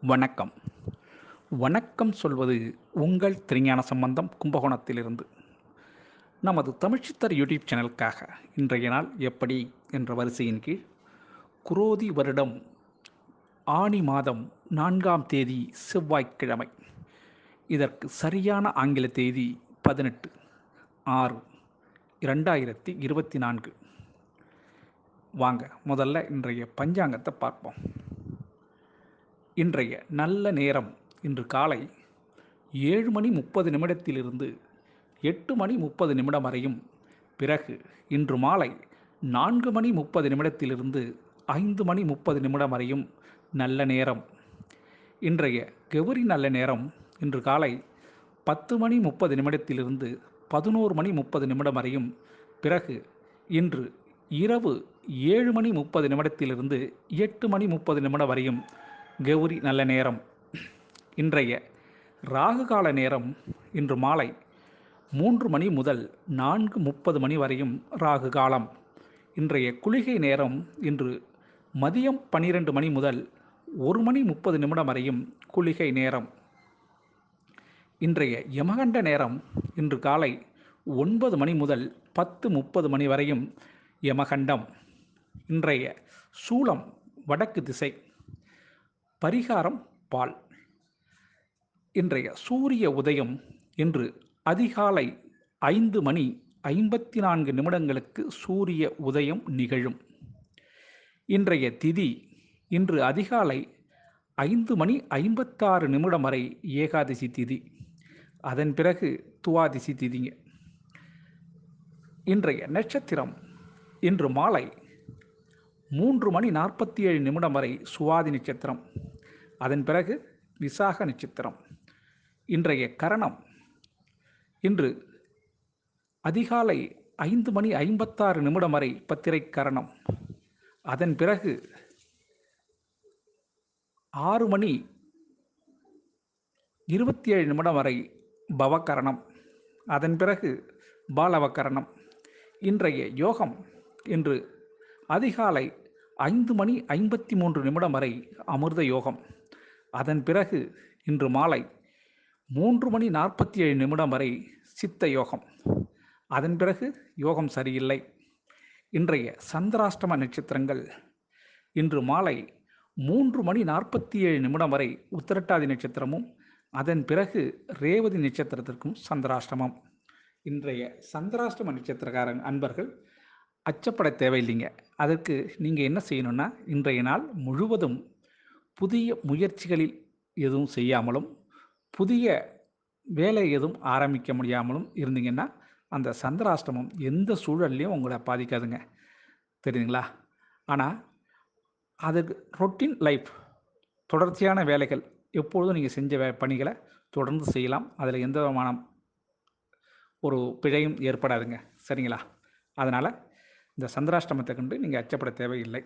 வணக்கம். வணக்கம் சொல்வது உங்கள் திருஞான சம்பந்தம் கும்பகோணத்திலிருந்து. நமது தமிழ்ச்சித்தர் யூடியூப் சேனலுக்காக இன்றைய நாள் எப்படி என்ற வரிசையின் கீழ் குரோதி வருடம் ஆனி மாதம் நான்காம் தேதி செவ்வாய்க்கிழமை. இதற்கு சரியான ஆங்கில தேதி பதினெட்டு ஆறு இரண்டாயிரத்தி இருபத்தி நான்கு. வாங்க முதல்ல இன்றைய பஞ்சாங்கத்தை பார்ப்போம். இன்றைய நல்ல நேரம் இன்று காலை ஏழு மணி முப்பது நிமிடத்திலிருந்து எட்டு மணி முப்பது நிமிடம் வரையும். பிறகு இன்று மாலை நான்கு மணி முப்பது நிமிடத்திலிருந்து ஐந்து மணி முப்பது நிமிடம் வரையும் நல்ல நேரம். இன்றைய கௌரி நல்ல நேரம் இன்று காலை பத்து மணி முப்பது நிமிடத்திலிருந்து பதினோரு மணி முப்பது நிமிடம் வரையும். பிறகு இன்று இரவு ஏழு மணி முப்பது நிமிடத்திலிருந்து எட்டு மணி முப்பது நிமிடம் வரையும். கௌரி நல்ல நேரம். இன்றைய ராகு கால நேரம் இன்று மாலை மூன்று மணி முதல் நான்கு முப்பது மணி வரையும் ராகு காலம். இன்றைய குளிகை நேரம் இன்று மதியம் பன்னிரெண்டு மணி முதல் ஒரு மணி முப்பது நிமிடம் வரையும் குளிகை நேரம். இன்றைய யமகண்ட நேரம் இன்று காலை ஒன்பது மணி முதல் பத்து முப்பது மணி வரையும் யமகண்டம். இன்றைய சூலம் வடக்கு திசை. பரிகாரம் பால். இன்றைய சூரிய உதயம் இன்று அதிகாலை ஐந்து மணி ஐம்பத்தி நான்கு நிமிடங்களுக்கு சூரிய உதயம் நிகழும். இன்றைய திதி இன்று அதிகாலை ஐந்து மணி ஐம்பத்தாறு நிமிடம் வரை ஏகாதசி திதி. அதன் பிறகு துவாதிசி திதிங்க. இன்றைய நட்சத்திரம் இன்று மாலை மூன்று மணி நாற்பத்தி ஏழு நிமிடம் வரை சுவாதி நட்சத்திரம். அதன் பிறகு விசாக நட்சத்திரம். இன்றைய கரணம். இன்று அதிகாலை ஐந்து மணி ஐம்பத்தாறு நிமிடம் வரை பத்திரை கரணம். அதன் பிறகு ஆறு மணி இருபத்தி ஏழு நிமிடம் வரை பவகரணம். அதன் பிறகு பாலவகரணம். இன்றைய யோகம் இன்று அதிகாலை ஐந்து மணி ஐம்பத்தி மூன்று நிமிடம் வரை அமிர்த யோகம். அதன் பிறகு இன்று மாலை மூன்று மணி நாற்பத்தி ஏழு நிமிடம் வரை சித்த யோகம். அதன் பிறகு யோகம் சரியில்லை. இன்றைய சந்திராஷ்டம நட்சத்திரங்கள். இன்று மாலை மூன்று மணி நாற்பத்தி ஏழு நிமிடம் வரை உத்திரட்டாதி நட்சத்திரமும் அதன் பிறகு ரேவதி நட்சத்திரத்திற்கும் சந்திராஷ்டமம். இன்றைய சந்திராஷ்டம நட்சத்திரக்காரன் அன்பர்கள் அச்சப்பட தேவையில்லைங்க. அதற்கு நீங்கள் என்ன செய்யணும்னா இன்றைய நாள் முழுவதும் புதிய முயற்சிகளில் எதுவும் செய்யாமலும் புதிய வேலை எதுவும் ஆரம்பிக்க முடியாமலும் இருந்தீங்கன்னா அந்த சந்திராஷ்டமம் எந்த சூழல்லையும் உங்களை பாதிக்காதுங்க. தெரியுதுங்களா? ஆனால் அதுக்கு ரொட்டீன் லைஃப் தொடர்ச்சியான வேலைகள் எப்பொழுதும் நீங்கள் செஞ்ச வே பணிகளை தொடர்ந்து செய்யலாம். அதில் எந்த விதமான ஒரு பிழையும் ஏற்படாதுங்க. சரிங்களா? அதனால் இந்த சந்திராஷ்டமத்தை கண்டு நீங்கள் அச்சப்பட தேவையில்லை.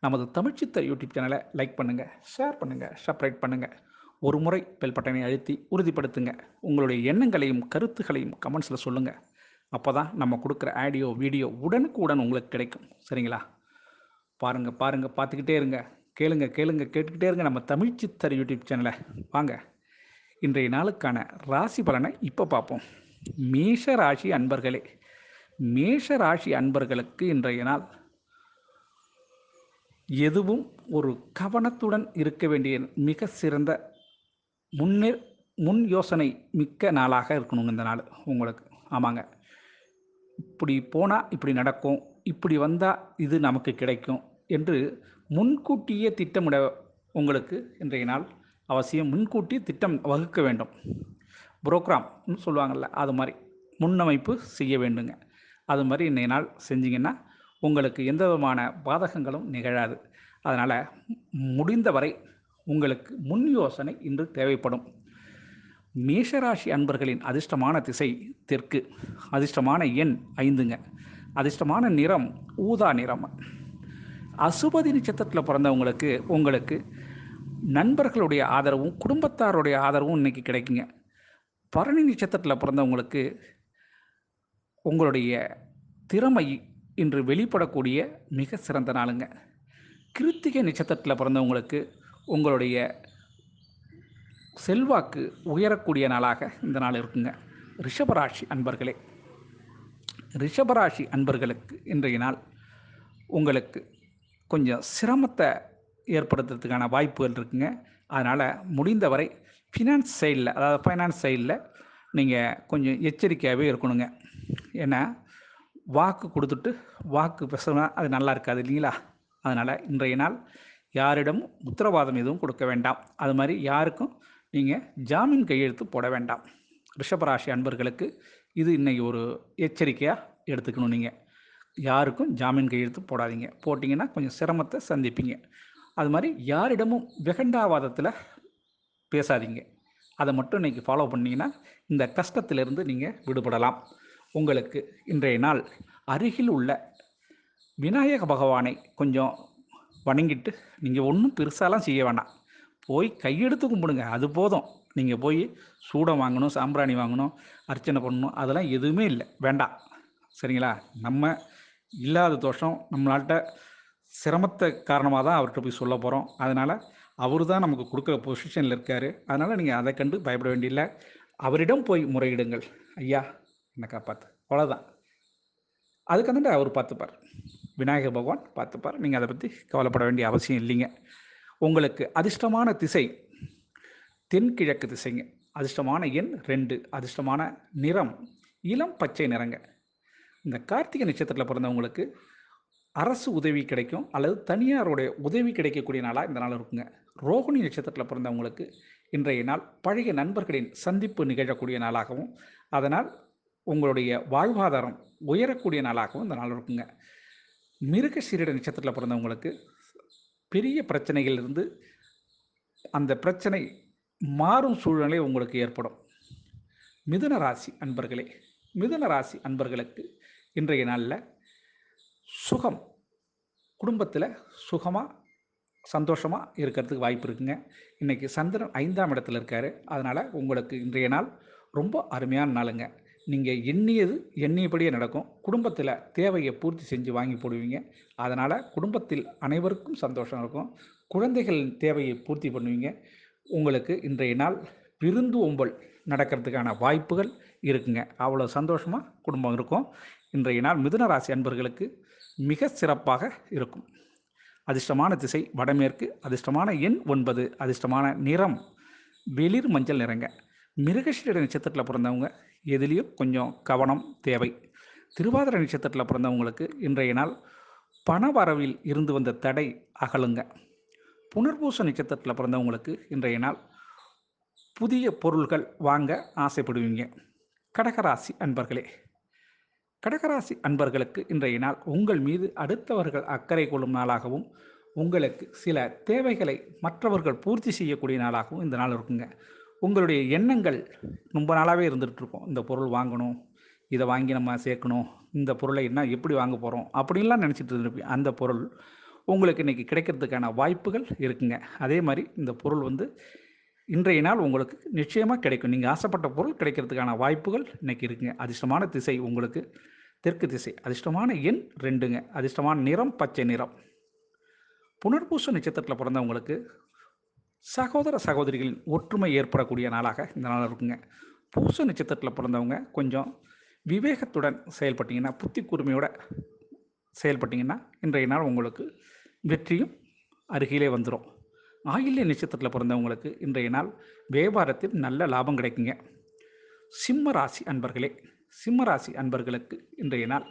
நமது தமிழ்ச்சித்தர் யூடியூப் சேனலை லைக் பண்ணுங்கள் ஷேர் பண்ணுங்கள் சப்ரைட் பண்ணுங்கள் ஒரு முறை பெல் பட்டனை அழுத்தி உறுதிப்படுத்துங்க. உங்களுடைய எண்ணங்களையும் கருத்துகளையும் கமெண்ட்ஸில் சொல்லுங்கள் அப்போ தான் நம்ம கொடுக்குற ஆடியோ வீடியோ உடனுக்கு உடன் உங்களுக்கு கிடைக்கும். சரிங்களா? பாருங்கள் பாருங்கள் பார்த்துக்கிட்டே இருங்க. கேளுங்க கேளுங்க கேட்டுக்கிட்டே இருங்க நம்ம தமிழ்ச்சித்தர் யூடியூப் சேனலை. வாங்க. இன்றைய நாளுக்கான ராசி பலனை இப்போ பார்ப்போம். மேஷ ராசி அன்பர்களே மேஷ ராசி அன்பர்களுக்கு இன்றைய நாள் எதுவும் ஒரு கவனத்துடன் இருக்க வேண்டிய மிக சிறந்த முன்னே முன் யோசனை மிக்க நாளாக இருக்கணுங்க இந்த நாள் உங்களுக்கு. ஆமாங்க. இப்படி போனால் இப்படி நடக்கும் இப்படி வந்தால் இது நமக்கு கிடைக்கும் என்று முன்கூட்டியே திட்டமிட உங்களுக்கு இன்றைய நாள் அவசியம். முன்கூட்டி திட்டம் வகுக்க வேண்டும். புரோக்ராம்னு சொல்லுவாங்கள்ல அது மாதிரி முன்னமைப்பு செய்ய வேண்டுங்க. அது மாதிரி இன்றைய நாள் செஞ்சிங்கன்னா உங்களுக்கு எந்த விதமான பாதகங்களும் நிகழாது. அதனால் முடிந்தவரை உங்களுக்கு முன் யோசனை இன்று தேவைப்படும். மேஷராசி அன்பர்களின் அதிர்ஷ்டமான திசை தெற்கு. அதிர்ஷ்டமான எண் ஐந்துங்க. அதிர்ஷ்டமான நிறம் ஊதா நிறம். அசுபதி நட்சத்திரத்தில் பிறந்தவங்களுக்கு உங்களுக்கு நண்பர்களுடைய ஆதரவும் குடும்பத்தாருடைய ஆதரவும் இன்றைக்கி கிடைக்குங்க. பரணி நட்சத்திரத்தில் பிறந்தவங்களுக்கு உங்களுடைய திறமை இன்று வெளிப்படக்கூடிய மிக சிறந்த நாளுங்க. கிருத்திகை நட்சத்திரத்தில் பிறந்தவங்களுக்கு உங்களுடைய செல்வாக்கு உயரக்கூடிய நாளாக இந்த நாள் இருக்குங்க. ரிஷபராசி அன்பர்களே ரிஷபராசி அன்பர்களுக்கு இன்றைய நாள் உங்களுக்கு கொஞ்சம் சிரமத்தை ஏற்படுத்துறதுக்கான வாய்ப்புகள் இருக்குங்க. அதனால் முடிந்தவரை ஃபினான்ஸ் சைடில் அதாவது ஃபைனான்ஸ் சைடில் நீங்கள் கொஞ்சம் எச்சரிக்கையாகவே இருக்கணுங்க. ஏன்னா வாக்கு கொடுத்துட்டு வாக்கு பேசுனா அது நல்லா இருக்காது இல்லைங்களா? அதனால் இன்றைய நாள் யாரிடமும் உத்தரவாதம் எதுவும் கொடுக்க வேண்டாம். அது மாதிரி யாருக்கும் நீங்கள் ஜாமீன் கையெழுத்து போட வேண்டாம். ரிஷபராசி அன்பர்களுக்கு இது இன்றைக்கி ஒரு எச்சரிக்கையாக எடுத்துக்கணும் நீங்கள் யாருக்கும் ஜாமீன் கையெழுத்து போடாதீங்க. போட்டிங்கன்னா கொஞ்சம் சிரமத்தை சந்திப்பீங்க. அது மாதிரி யாரிடமும் வெகண்டாவாதத்தில் பேசாதீங்க. அதை மட்டும் இன்றைக்கி ஃபாலோ பண்ணிங்கன்னா இந்த கஷ்டத்திலிருந்து நீங்கள் விடுபடலாம். உங்களுக்கு இன்றைய நாள் அருகில் உள்ள விநாயக பகவானை கொஞ்சம் வணங்கிட்டு நீங்கள் ஒன்றும் பெருசாலாம் செய்ய வேண்டாம் போய் கையெடுத்து கும்பிடுங்க. அது போதும். நீங்கள் போய் சூடம் வாங்கணும் சாம்பிராணி வாங்கணும் அர்ச்சனை பண்ணணும் அதெல்லாம் எதுவுமே இல்லை. வேண்டாம். சரிங்களா? நம்ம இல்லாத தோஷம் நம்மளாட்ட சிரமத்தை காரணமாக தான் அவர்கிட்ட போய் சொல்ல போகிறோம் அதனால் அவர் தான் நமக்கு கொடுக்குற பொசிஷனில் இருக்கார். அதனால் நீங்கள் அதை கண்டு பயப்பட வேண்டியில்லை அவரிடம் போய் முறையிடுங்கள். ஐயா. என்னை காப்பாற்று அவ்வளோதான் அதுக்கு அவர் பார்த்துப்பார். விநாயகர் பகவான் பார்த்துப்பார். நீங்கள் அதை பற்றி கவலைப்பட வேண்டிய அவசியம் இல்லைங்க. உங்களுக்கு அதிர்ஷ்டமான திசை தென்கிழக்கு திசைங்க. அதிர்ஷ்டமான எண் ரெண்டு. அதிர்ஷ்டமான நிறம் இளம் பச்சை நிறங்க. இந்த கார்த்திகை நட்சத்திரத்தில் பிறந்தவங்களுக்கு அரசு உதவி கிடைக்கும் அல்லது தனியாருடைய உதவி கிடைக்கக்கூடிய நாளாக இந்த நாள் இருக்குங்க. ரோகிணி நட்சத்திரத்தில் பிறந்தவங்களுக்கு இன்றைய நாள் பழைய நண்பர்களின் சந்திப்பு நிகழக்கூடிய நாளாகவும் அதனால் உங்களுடைய வாழ்வாதாரம் உயரக்கூடிய நாளாகவும் இந்த நாள் இருக்குங்க. மிருக சீரிட நட்சத்திரத்தில் பிறந்தவங்களுக்கு பெரிய பிரச்சனைகளிலிருந்து அந்த பிரச்சனை மாறும் சூழ்நிலை உங்களுக்கு ஏற்படும். மிதுன ராசி அன்பர்களே மிதுன ராசி அன்பர்களுக்கு இன்றைய நாளில் சுகம் குடும்பத்தில் சுகமாக சந்தோஷமாக இருக்கிறதுக்கு வாய்ப்பு இருக்குங்க. இன்றைக்கி சந்திரன் ஐந்தாம் இடத்துல இருக்கார். அதனால் உங்களுக்கு இன்றைய நாள் ரொம்ப அருமையான நாளுங்க. நீங்கள் எண்ணியது எண்ணியபடியே நடக்கும். குடும்பத்தில் தேவையை பூர்த்தி செஞ்சு வாங்கி போடுவீங்க. அதனால் குடும்பத்தில் அனைவருக்கும் சந்தோஷம் இருக்கும். குழந்தைகளின் தேவையை பூர்த்தி பண்ணுவீங்க. உங்களுக்கு இன்றைய நாள் விருந்து ஒம்பல் நடக்கிறதுக்கான வாய்ப்புகள் இருக்குங்க. அவ்வளோ சந்தோஷமாக குடும்பம் இருக்கும். இன்றைய நாள் மிதுன ராசி அன்பர்களுக்கு மிக சிறப்பாக இருக்கும். அதிர்ஷ்டமான திசை வடமேற்கு அதிர்ஷ்டமான எண் ஒன்பது அதிர்ஷ்டமான நிறம் வெளிர் மஞ்சள் நிறங்க. மிருகஷீர நட்சத்திரத்தில் பிறந்தவங்க எதுலேயும் கொஞ்சம் கவனம் தேவை. திருவாதிரை நட்சத்திரத்தில் பிறந்தவங்களுக்கு இன்றைய நாள் பண வரவில் இருந்து வந்த தடை அகலுங்க. புனர்பூச நட்சத்திரத்தில் பிறந்தவங்களுக்கு இன்றைய நாள் புதிய பொருள்கள் வாங்க ஆசைப்படுவீங்க. கடகராசி அன்பர்களே கடகராசி அன்பர்களுக்கு இன்றைய நாள் உங்கள் மீது அடுத்தவர்கள் அக்கறை கொள்ளும் நாளாகவும் உங்களுக்கு சில தேவைகளை மற்றவர்கள் பூர்த்தி செய்யக்கூடிய நாளாகவும் இந்த நாள் இருக்குங்க. உங்களுடைய எண்ணங்கள் ரொம்ப நாளாகவே இருந்துகிட்டு இருக்கும் இந்த பொருள் வாங்கணும் இதை வாங்கி நம்ம சேர்க்கணும் இந்த பொருளை என்ன எப்படி வாங்க போகிறோம் அப்படின்லாம் நினச்சிட்டு இருந்திருப்பீங்க. அந்த பொருள் உங்களுக்கு இன்றைக்கி கிடைக்கிறதுக்கான வாய்ப்புகள் இருக்குங்க. அதே மாதிரி இந்த பொருள் வந்து இன்றைய நாள் உங்களுக்கு நிச்சயமாக கிடைக்கும். நீங்கள் ஆசைப்பட்ட பொருள் கிடைக்கிறதுக்கான வாய்ப்புகள் இன்றைக்கி இருக்குங்க. அதிர்ஷ்டமான திசை உங்களுக்கு தெற்கு திசை. அதிர்ஷ்டமான எண் ரெண்டுங்க. அதிர்ஷ்டமான நிறம் பச்சை நிறம். புனர்பூச நட்சத்திரத்தில் பிறந்தவங்களுக்கு சகோதர சகோதரிகளின் ஒற்றுமை ஏற்படக்கூடிய நாளாக இந்த நாள் இருக்குங்க. பூச நட்சத்திரத்தில் பிறந்தவங்க கொஞ்சம் விவேகத்துடன் செயல்பட்டீங்கன்னா புத்தி கூர்மையோட செயல்பட்டீங்கன்னா இன்றைய நாள் உங்களுக்கு வெற்றியும் அருகிலே வந்துடும் ஆயில்ய நட்சத்திரத்தில் பிறந்தவங்களுக்கு இன்றைய நாள் வியாபாரத்தில் நல்ல லாபம் கிடைக்குங்க. சிம்ம ராசி அன்பர்களே சிம்ம ராசி அன்பர்களுக்கு இன்றைய நாள்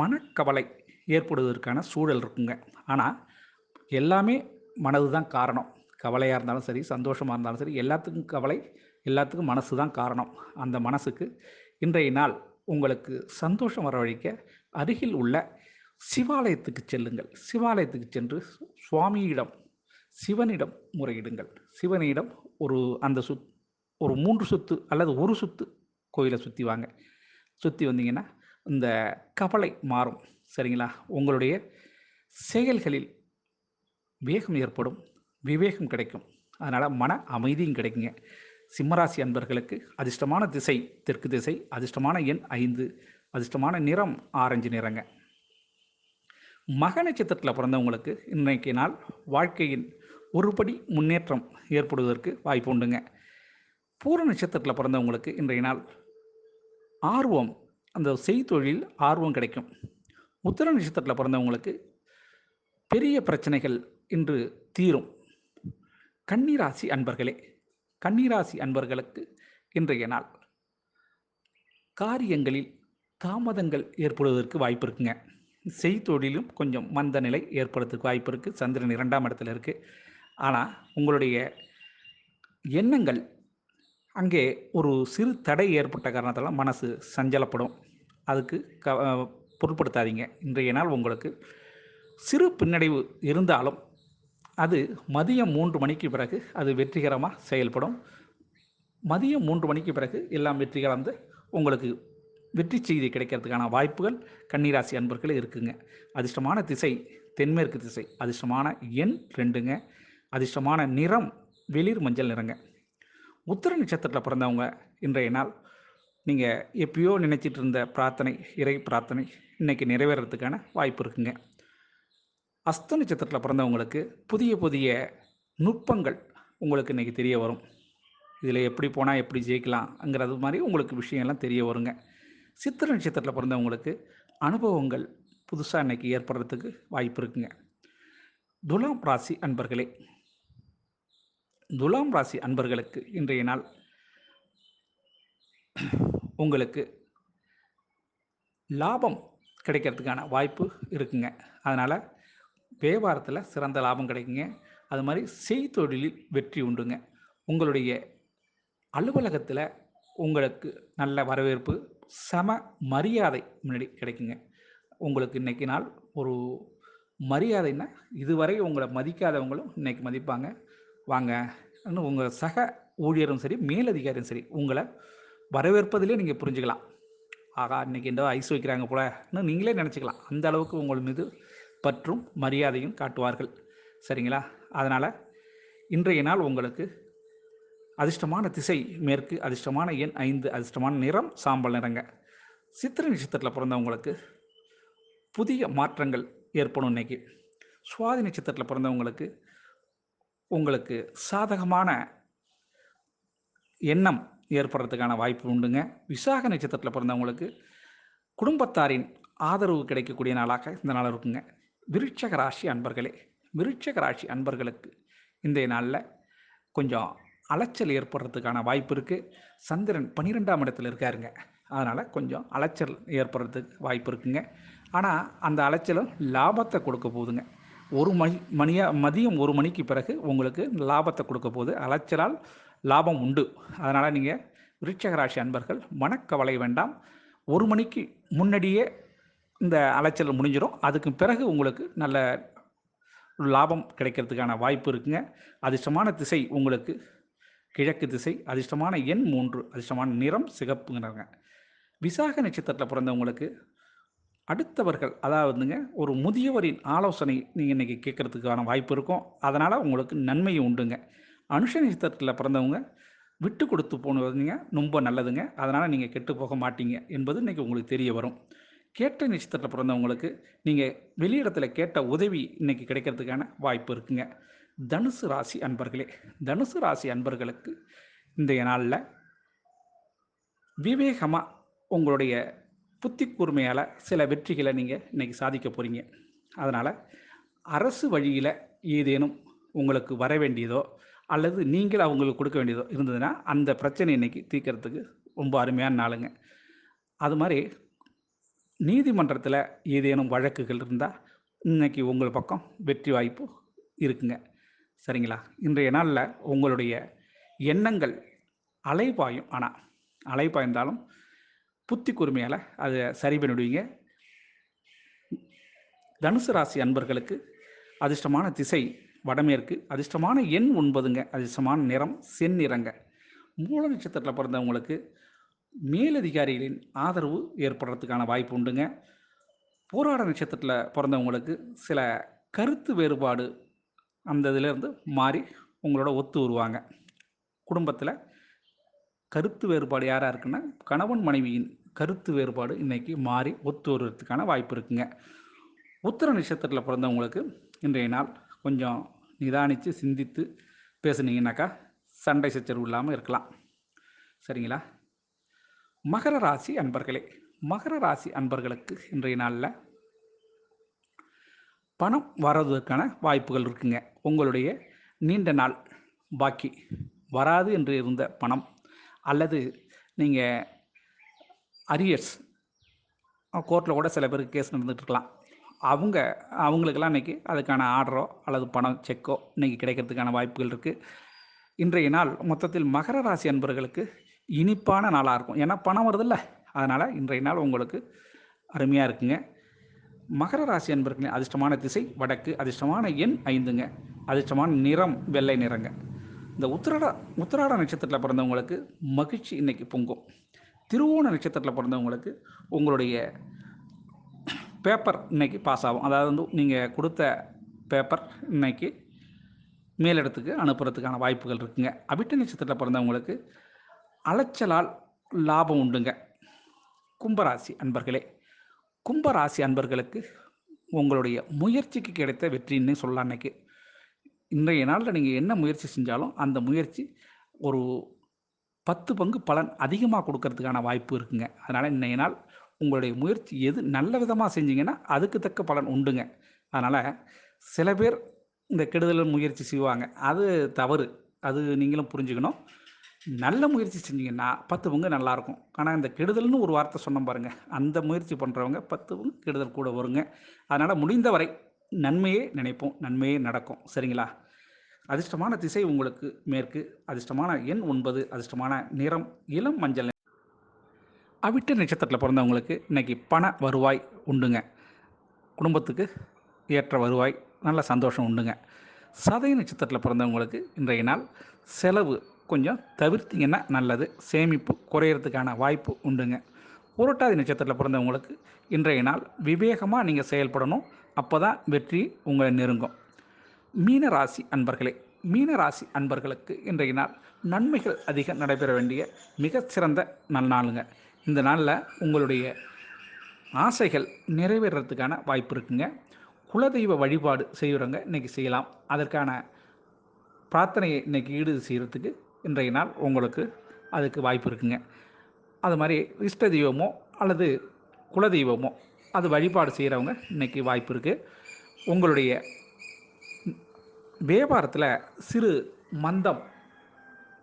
மனக்கவலை ஏற்படுவதற்கான சூழல் இருக்குங்க. ஆனால் எல்லாமே மனது தான் காரணம். கவலையாக இருந்தாலும் சரி சந்தோஷமாக இருந்தாலும் சரி எல்லாத்துக்கும் கவலை எல்லாத்துக்கும் மனசு தான் காரணம். அந்த மனசுக்கு இன்றைய நாள் உங்களுக்கு சந்தோஷம் வரவழைக்க அருகில் உள்ள சிவாலயத்துக்கு செல்லுங்கள். சிவாலயத்துக்கு சென்று சுவாமியிடம் சிவனிடம் முறையிடுங்கள். சிவனிடம் ஒரு அந்த சுத் ஒரு மூன்று சுத்து அல்லது ஒரு சுத்து கோயிலை சுற்றி வாங்க. சுற்றி வந்தீங்கன்னா இந்த கவலை மாறும். சரிங்களா? உங்களுடைய செயல்களில் வேகம் ஏற்படும். விவேகம் கிடைக்கும். அதனால் மன அமைதியும் கிடைக்குங்க. சிம்மராசி அன்பர்களுக்கு அதிர்ஷ்டமான திசை தெற்கு திசை அதிர்ஷ்டமான எண் ஐந்து அதிர்ஷ்டமான நிறம் ஆரஞ்சு நிறங்க. மக நட்சத்திரத்தில் பிறந்தவங்களுக்கு இன்றைக்கு நாள் வாழ்க்கையின் ஒருபடி முன்னேற்றம் ஏற்படுவதற்கு வாய்ப்பு உண்டுங்க. பூர நட்சத்திரத்தில் பிறந்தவங்களுக்கு இன்றைய நாள் ஆர்வம் அந்த செய்தொழில் ஆர்வம் கிடைக்கும். உத்திர நட்சத்திரத்தில் பிறந்தவங்களுக்கு பெரிய பிரச்சனைகள் இன்று தீரும். கன்னிராசி அன்பர்களே கன்னிராசி அன்பர்களுக்கு இன்றைய நாள். காரியங்களில் தாமதங்கள் ஏற்படுவதற்கு வாய்ப்பு இருக்குங்க. செய்தொழிலும் கொஞ்சம் மந்த நிலை ஏற்படுறதுக்கு வாய்ப்பு இருக்குது சந்திரன் இரண்டாம் இடத்துல இருக்குது ஆனால் உங்களுடைய எண்ணங்கள் அங்கே ஒரு சிறு தடை ஏற்பட்ட காரணத்தால் மனசு சஞ்சலப்படும். அதுக்கு க பொருட்படுத்தாதீங்க. இன்றைய நாள் உங்களுக்கு சிறு பின்னடைவு இருந்தாலும் அது மதியம் மூன்று மணிக்கு பிறகு அது வெற்றிகரமாக செயல்படும். மதியம் மூன்று மணிக்கு பிறகு எல்லாம் வெற்றி கலந்து உங்களுக்கு வெற்றி செய்தி கிடைக்கிறதுக்கான வாய்ப்புகள் கன்னிராசி அன்பர்களே இருக்குங்க. அதிர்ஷ்டமான திசை தென்மேற்கு திசை. அதிர்ஷ்டமான எண் ரெண்டுங்க. அதிர்ஷ்டமான நிறம் வெளிர் மஞ்சள் நிறங்க. உத்திர நட்சத்திரத்தில் பிறந்தவங்க இன்றைய நாள் நீங்கள் எப்பயோ நினச்சிட்டு இருந்த பிரார்த்தனை இறை பிரார்த்தனை இன்றைக்கி நிறைவேறதுக்கான வாய்ப்பு இருக்குங்க. அஸ்த நட்சத்திரத்தில் பிறந்தவங்களுக்கு புதிய புதிய நுட்பங்கள் உங்களுக்கு இன்றைக்கி தெரிய வரும். இதில் எப்படி போனால் எப்படி ஜெயிக்கலாம்ங்கிறது மாதிரி உங்களுக்கு விஷயம்லாம் தெரிய வருங்க. சித்திர நட்சத்திரத்தில் பிறந்தவங்களுக்கு அனுபவங்கள் புதுசாக இன்றைக்கி ஏற்படுறதுக்கு வாய்ப்பு இருக்குங்க. துலாம் ராசி அன்பர்களே துலாம் ராசி அன்பர்களுக்கு இன்றைய நாள் உங்களுக்கு லாபம் கிடைக்கிறதுக்கான வாய்ப்பு இருக்குங்க. அதனால் வியாபாரத்தில் சிறந்த லாபம் கிடைக்குங்க. அது மாதிரி செய்தொழிலில் வெற்றி உண்டுங்க. உங்களுடைய அலுவலகத்தில் உங்களுக்கு நல்ல வரவேற்பு சம மரியாதை முன்னாடி கிடைக்குங்க. உங்களுக்கு இன்றைக்கி நாள் ஒரு மரியாதைன்னா இதுவரை உங்களை மதிக்காதவங்களும் இன்றைக்கி மதிப்பாங்க. வாங்க. இன்னும் உங்கள் சக ஊழியரும் சரி மேலதிகாரியும் சரி உங்களை வரவேற்பதிலே நீங்கள் புரிஞ்சுக்கலாம். ஆகா இன்றைக்கி இந்த ஐஸ் வைக்கிறாங்க போலன்னு நீங்களே நினச்சிக்கலாம். அந்த அளவுக்கு உங்கள் மீது பற்றும் மரியாதையும் காட்டுவார்கள். சரிங்களா? அதனால் இன்றைய நாள் உங்களுக்கு அதிர்ஷ்டமான திசை மேற்கு அதிர்ஷ்டமான எண் ஐந்து அதிர்ஷ்டமான நிறம் சாம்பல் நிறங்க. சித்திரை நட்சத்திரத்தில் பிறந்தவங்களுக்கு புதிய மாற்றங்கள் ஏற்படும் இன்னைக்கு. சுவாதி நட்சத்திரத்தில் பிறந்தவங்களுக்கு உங்களுக்கு சாதகமான எண்ணம் ஏற்படுறதுக்கான வாய்ப்பு உண்டுங்க. விசாக நட்சத்திரத்தில் பிறந்தவங்களுக்கு குடும்பத்தாரின் ஆதரவு கிடைக்கக்கூடிய நாளாக இந்த நாள் இருக்குங்க. விருட்சக ராசி அன்பர்களே விருட்சக ராசி அன்பர்களுக்கு இன்றைய நாளில் கொஞ்சம் அலைச்சல் ஏற்படுறதுக்கான வாய்ப்பு இருக்குது சந்திரன் பன்னிரெண்டாம் இடத்துல இருக்காருங்க. அதனால் கொஞ்சம் அலைச்சல் ஏற்படுறதுக்கு வாய்ப்பு இருக்குங்க. ஆனால் அந்த அலைச்சலும் லாபத்தை கொடுக்க போகுதுங்க. ஒரு மணி மணியாக மதியம் ஒரு மணிக்கு பிறகு உங்களுக்கு லாபத்தை கொடுக்க போகுது. அலைச்சலால் லாபம் உண்டு. அதனால் நீங்கள் விருட்சக ராசி அன்பர்கள் மனக்கவலை வேண்டாம். ஒரு மணிக்கு முன்னாடியே இந்த அலைச்சல் முடிஞ்சிடும் அதுக்கு பிறகு உங்களுக்கு நல்ல லாபம் கிடைக்கிறதுக்கான வாய்ப்பு இருக்குங்க. அதிர்ஷ்டமான திசை உங்களுக்கு கிழக்கு திசை அதிர்ஷ்டமான எண் மூன்று அதிர்ஷ்டமான நிறம் சிகப்புங்கிறாங்க. விசாக நட்சத்திரத்தில் பிறந்தவங்களுக்கு அடுத்தவர்கள் அதாவதுங்க ஒரு முதியவரின் ஆலோசனை நீங்கள் இன்றைக்கி கேட்குறதுக்கான வாய்ப்பு இருக்கும். அதனால் உங்களுக்கு நன்மையும் உண்டுங்க. அனுஷ நட்சத்திரத்தில் பிறந்தவங்க விட்டு கொடுத்து போனதுங்க. ரொம்ப நல்லதுங்க. அதனால் நீங்கள் கெட்டு போக மாட்டீங்க என்பது இன்றைக்கி உங்களுக்கு தெரிய வரும். கேட்ட நட்சத்திரத்தில் பிறந்தவங்களுக்கு நீங்கள் வெளியிடத்தில் கேட்ட உதவி இன்றைக்கி கிடைக்கிறதுக்கான வாய்ப்பு இருக்குங்க. தனுசு ராசி அன்பர்களே தனுசு ராசி அன்பர்களுக்கு இன்றைய நாளில் விவேகமாக உங்களுடைய புத்தி கூர்மையால் சில வெற்றிகளை நீங்கள் இன்றைக்கி சாதிக்க போகிறீங்க அதனால் அரசு வழியில் ஏதேனும் உங்களுக்கு வர வேண்டியதோ அல்லது நீங்கள் அவங்களுக்கு கொடுக்க வேண்டியதோ இருந்ததுன்னா அந்த பிரச்சனை இன்றைக்கி தீர்க்கறதுக்கு ரொம்ப அருமையான நாளுங்க. அது மாதிரி நீதிமன்றத்தில் ஏதேனும் வழக்குகள் இருந்தால் இன்னைக்கு உங்கள் பக்கம் வெற்றி வாய்ப்பு இருக்குங்க. சரிங்களா? இன்றைய நாளில் உங்களுடைய எண்ணங்கள் அலைபாயும் ஆனால் அலைபாய்ந்தாலும் புத்தி கூர்மையால் அதை சரி பண்ணிவிடுவீங்க தனுசு ராசி அன்பர்களுக்கு அதிர்ஷ்டமான திசை வடமேற்கு அதிர்ஷ்டமான எண் ஒன்பதுங்க. அதிர்ஷ்டமான நிறம் செந்நிறங்க. மூல நட்சத்திரத்தில் பிறந்தவங்களுக்கு மேலதிகாரிகளின் ஆதரவு ஏற்படுறதுக்கான வாய்ப்பு உண்டுங்க. போராட நட்சத்திரத்தில் பிறந்தவங்களுக்கு சில கருத்து வேறுபாடு அந்த இதிலேருந்து மாறி உங்களோட ஒத்து வருவாங்க. குடும்பத்தில் கருத்து வேறுபாடு யாராக இருக்குன்னா கணவன் மனைவியின் கருத்து வேறுபாடு இன்றைக்கி மாறி ஒத்து வருவதற்கான வாய்ப்பு இருக்குங்க. உத்தர நட்சத்திரத்தில் பிறந்தவங்களுக்கு இன்றைய நாள் கொஞ்சம் நிதானித்து சிந்தித்து பேசுனீங்கன்னாக்கா சண்டை சச்சரவு இல்லாமல் இருக்கலாம். சரிங்களா? மகர ராசி அன்பர்களே மகர ராசி அன்பர்களுக்கு இன்றைய நாளில் பணம் வர்றதுக்கான வாய்ப்புகள் இருக்குங்க. உங்களுடைய நீண்ட நாள் பாக்கி வராது என்று இருந்த பணம் அல்லது நீங்கள் அரியர்ஸ் கோர்ட்டில் கூட சில பேருக்கு கேஸ் நடந்துகிட்ருக்கலாம் அவங்க அவங்களுக்கெல்லாம் இன்றைக்கி அதுக்கான ஆர்டரோ அல்லது பணம் செக்கோ இன்றைக்கி கிடைக்கிறதுக்கான வாய்ப்புகள் இருக்குது இன்றைய நாள் மொத்தத்தில் மகர ராசி அன்பர்களுக்கு இனிப்பான நாளாக இருக்கும். ஏன்னா பணம் வருதில்ல. அதனால் இன்றைய நாள் உங்களுக்கு அருமையாக இருக்குங்க. மகர ராசி அன்பர்களின் அதிர்ஷ்டமான திசை வடக்கு அதிர்ஷ்டமான எண் ஐந்துங்க. அதிர்ஷ்டமான நிறம் வெள்ளை நிறங்க. இந்த உத்திராட உத்திராட நட்சத்திரத்தில் பிறந்தவங்களுக்கு மகிழ்ச்சி இன்னைக்கு பொங்கும். திருவோண நட்சத்திரத்தில் பிறந்தவங்களுக்கு உங்களுடைய பேப்பர் இன்னைக்கு பாஸ் ஆகும். அதாவது வந்து நீங்கள் கொடுத்த பேப்பர் இன்னைக்கு மேலிடத்துக்கு அனுப்புறதுக்கான வாய்ப்புகள் இருக்குங்க. அவிட்ட நட்சத்திரத்தில் பிறந்தவங்களுக்கு அலைச்சலால் லாபம் உண்டுங்க. கும்பராசி அன்பர்களே கும்பராசி அன்பர்களுக்கு உங்களுடைய முயற்சிக்கு கிடைத்த வெற்றின்னு சொல்லலாம் அன்னைக்கு இன்றைய நாளில் நீங்கள் என்ன முயற்சி செஞ்சாலும் அந்த முயற்சி ஒரு பத்து பங்கு பலன் அதிகமாக கொடுக்கறதுக்கான வாய்ப்பு இருக்குங்க. அதனால் இன்றைய நாள் உங்களுடைய முயற்சி எது நல்ல விதமாக செஞ்சீங்கன்னா அதுக்கு தக்க பலன் உண்டுங்க. அதனால் சில பேர் இந்த கெடுதல் முயற்சி செய்வாங்க. அது தவறு. அது நீங்களும் புரிஞ்சுக்கணும். நல்ல முயற்சி செஞ்சீங்கன்னா பத்து பங்கு நல்லாயிருக்கும். ஆனால் இந்த கெடுதல்னு ஒரு வார்த்தை சொன்னோம் பாருங்கள் அந்த முயற்சி பண்ணுறவங்க பத்து பங்கு கெடுதல் கூட வருங்க. அதனால் முடிந்தவரை நன்மையே நினைப்போம். நன்மையே நடக்கும். சரிங்களா? அதிர்ஷ்டமான திசை உங்களுக்கு மேற்கு. அதிர்ஷ்டமான எண் ஒன்பது. அதிர்ஷ்டமான நிறம் இளம் மஞ்சள். அவிட்ட நட்சத்திரத்தில் பிறந்தவங்களுக்கு இன்றைக்கி பண வருவாய் உண்டுங்க. குடும்பத்துக்கு ஏற்ற வருவாய். நல்ல சந்தோஷம் உண்டுங்க. சதய நட்சத்திரத்தில் பிறந்தவங்களுக்கு இன்றைய நாள் செலவு கொஞ்சம் தவிர்த்திங்கன்னா நல்லது. சேமிப்பு குறையிறதுக்கான வாய்ப்பு உண்டுங்க. புரட்டாதி நட்சத்திரத்தில் பிறந்தவங்களுக்கு இன்றைய நாள் விவேகமாக நீங்கள் செயல்படணும். அப்போ தான் வெற்றி உங்களை நெருங்கும். மீன ராசி அன்பர்களே மீன ராசி அன்பர்களுக்கு இன்றைய நாள் நன்மைகள் அதிகம் நடைபெற வேண்டிய மிகச்சிறந்த நல்நாளுங்க இந்த நாளில் உங்களுடைய ஆசைகள் நிறைவேறதுக்கான வாய்ப்பு இருக்குங்க. குலதெய்வ வழிபாடு செய்கிறவங்க இன்றைக்கி செய்யலாம். அதற்கான பிரார்த்தனையை இன்றைக்கி ஈடு செய்கிறதுக்கு இன்றைய நாள் உங்களுக்கு அதுக்கு வாய்ப்பு இருக்குங்க. அது மாதிரி இஷ்ட தெய்வமோ அல்லது குலதெய்வமோ அது வழிபாடு செய்கிறவங்க இன்றைக்கி வாய்ப்பு இருக்குது உங்களுடைய வியாபாரத்தில் சிறு மந்தம்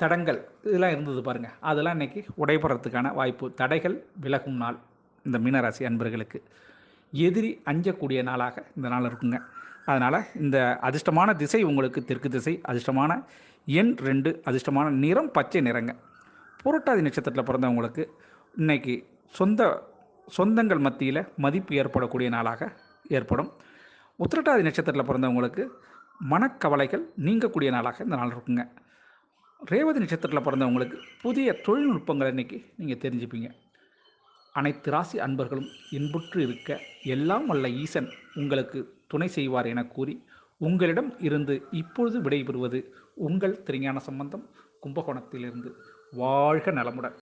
தடங்கள் இதெல்லாம் இருந்தது பாருங்கள் அதெல்லாம் இன்றைக்கி உடைபடுறதுக்கான வாய்ப்பு தடைகள் விலகும் நாள் இந்த மீனராசி அன்பர்களுக்கு. எதிரி அஞ்சக்கூடிய நாளாக இந்த நாள் இருக்குங்க. அதனால் இந்த அதிர்ஷ்டமான திசை உங்களுக்கு தெற்கு திசை அதிர்ஷ்டமான எண் ரெண்டு அதிர்ஷ்டமான நிறம் பச்சை நிறங்க. புரட்டாதி நட்சத்திரத்தில் பிறந்தவங்களுக்கு இன்னைக்கு சொந்த சொந்தங்கள் மத்தியில் மதிப்பு ஏற்படக்கூடிய நாளாக ஏற்படும். உத்திரட்டாதி நட்சத்திரத்தில் பிறந்தவங்களுக்கு மனக்கவலைகள் நீங்கக்கூடிய நாளாக இந்த நாள் இருக்குங்க. ரேவதி நட்சத்திரத்தில் பிறந்தவங்களுக்கு புதிய தொழில்நுட்பங்களை இன்னைக்கு நீங்கள் தெரிஞ்சுப்பீங்க. அனைத்து ராசி அன்பர்களும் இன்புற்று இருக்க எல்லாம் வல்ல ஈசன் உங்களுக்கு துணை செய்வார் என கூறி உங்களிடம் இருந்து இப்பொழுது விடைபெறுவது உங்கள் திருஞான சம்பந்தம் கும்பகோணத்திலிருந்து. வாழ்க நலமுடன்.